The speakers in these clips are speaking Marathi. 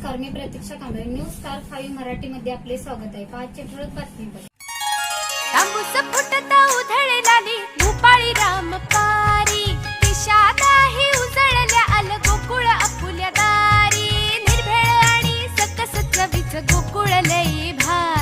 मी Pratiksha Kamble. News Star Five मराठीमध्ये आपले स्वागत आहे. पाचशे ठळक बातमीपत्र. तांबूस फुटता भूपाळी राम पारी दिशादाही उजळल्या आल गोकुळ आपुल्या दारी. निर्भेळ आणि सकस चवीच गोकुळ लई भारी.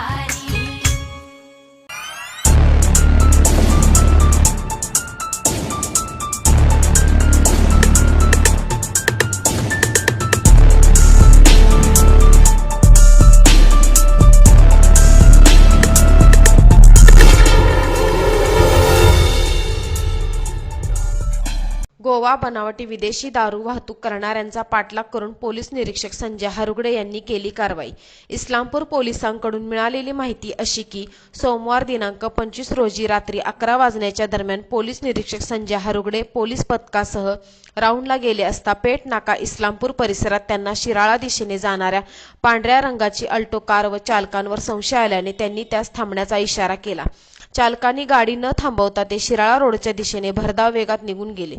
गोवा बनावटी विदेशी दारू वाहतूक करणाऱ्यांचा पाठलाग करून पोलीस निरीक्षक संजय हरुगडे यांनी केली कारवाई. इस्लामपूर पोलिसांकडून मिळालेली माहिती अशी की सोमवार दिनांक पंचवीस रोजी रात्री अकरा वाजण्याच्या दरम्यान पोलीस निरीक्षक संजय हरुगडे पोलीस पथकासह राऊंडला गेले असता पेठ नाका इस्लामपूर परिसरात त्यांना शिराळा दिशेने जाणाऱ्या पांढऱ्या रंगाची अल्टो कार व चालकांवर संशय आल्याने त्यांनी त्यास थांबण्याचा इशारा केला. चालकांनी गाडी न थांबवता ते शिराळा रोडच्या दिशेने भरधाव वेगात निघून गेले.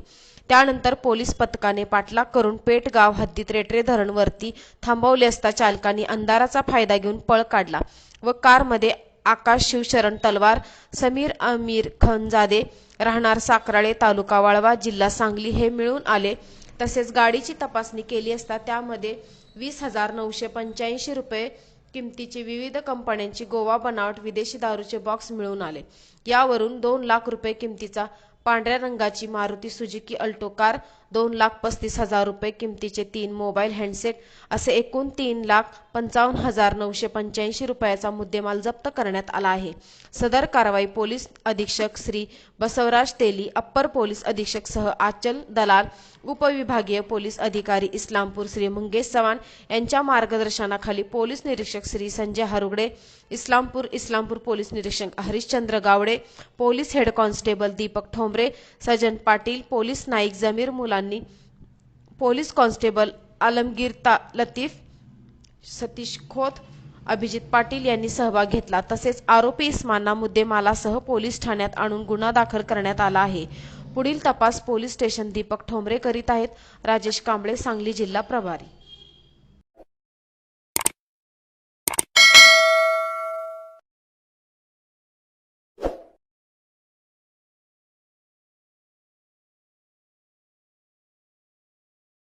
त्यानंतर पोलीस पथकाने पाठलाग करून पेट गाव हद्दीत रेटरे धरणवरती थांबवले असता चालकांनी अंधाराचा फायदा घेऊन पळ काढला व कारमध्ये आकाश शिवशरण तलवार समीर अमीर खनजादे राहणार साकराळे तालुका वाळवा जिल्हा सांगली हे मिळून आले. तसेच गाडीची तपासणी केली असता त्यामध्ये वीस हजार नऊशे पंच्याऐंशी रुपये किमतीचे विविध कंपन्यांची गोवा बनावट विदेशी दारूचे बॉक्स मिळून आले. यावरून दोन लाख रुपये किमतीचा पांढऱ्या रंगाची मारुती सुजुकी अल्टो कार दोन लाख पस्तीस हजार रुपये किमतीचे तीन मोबाईल हँडसेट असे एकूण तीन लाख पंचावन्न हजार नऊशे पंच्याऐंशी रुपयाचा मुद्देमाल जप्त करण्यात आला आहे. सदर कारवाई पोलीस अधीक्षक श्री बसवराज तेली अप्पर पोलीस अधीक्षक सह आचल दलाल उपविभागीय पोलीस अधिकारी इस्लामपूर श्री मंगेश चव्हाण यांच्या मार्गदर्शनाखाली पोलीस निरीक्षक श्री संजय हरुगडे इस्लामपूर इस्लामपूर पोलीस निरीक्षक Harishchandra Gawade police head constable Deepak Thombare Sajan Patil police naik Jameer Mulani police constable Alamgir Latif Satish Khot Abhijit Patil यांनी सहभाग घेतला. तसेच आरोपी इस्मांना मुद्देमालासह पोलीस ठाण्यात आणून गुन्हा दाखल करण्यात आला आहे. पुढील तपास पोलीस स्टेशन दीपक ठोंबरे करीत आहेत. राजेश कांबळे सांगली जिल्हा प्रभारी.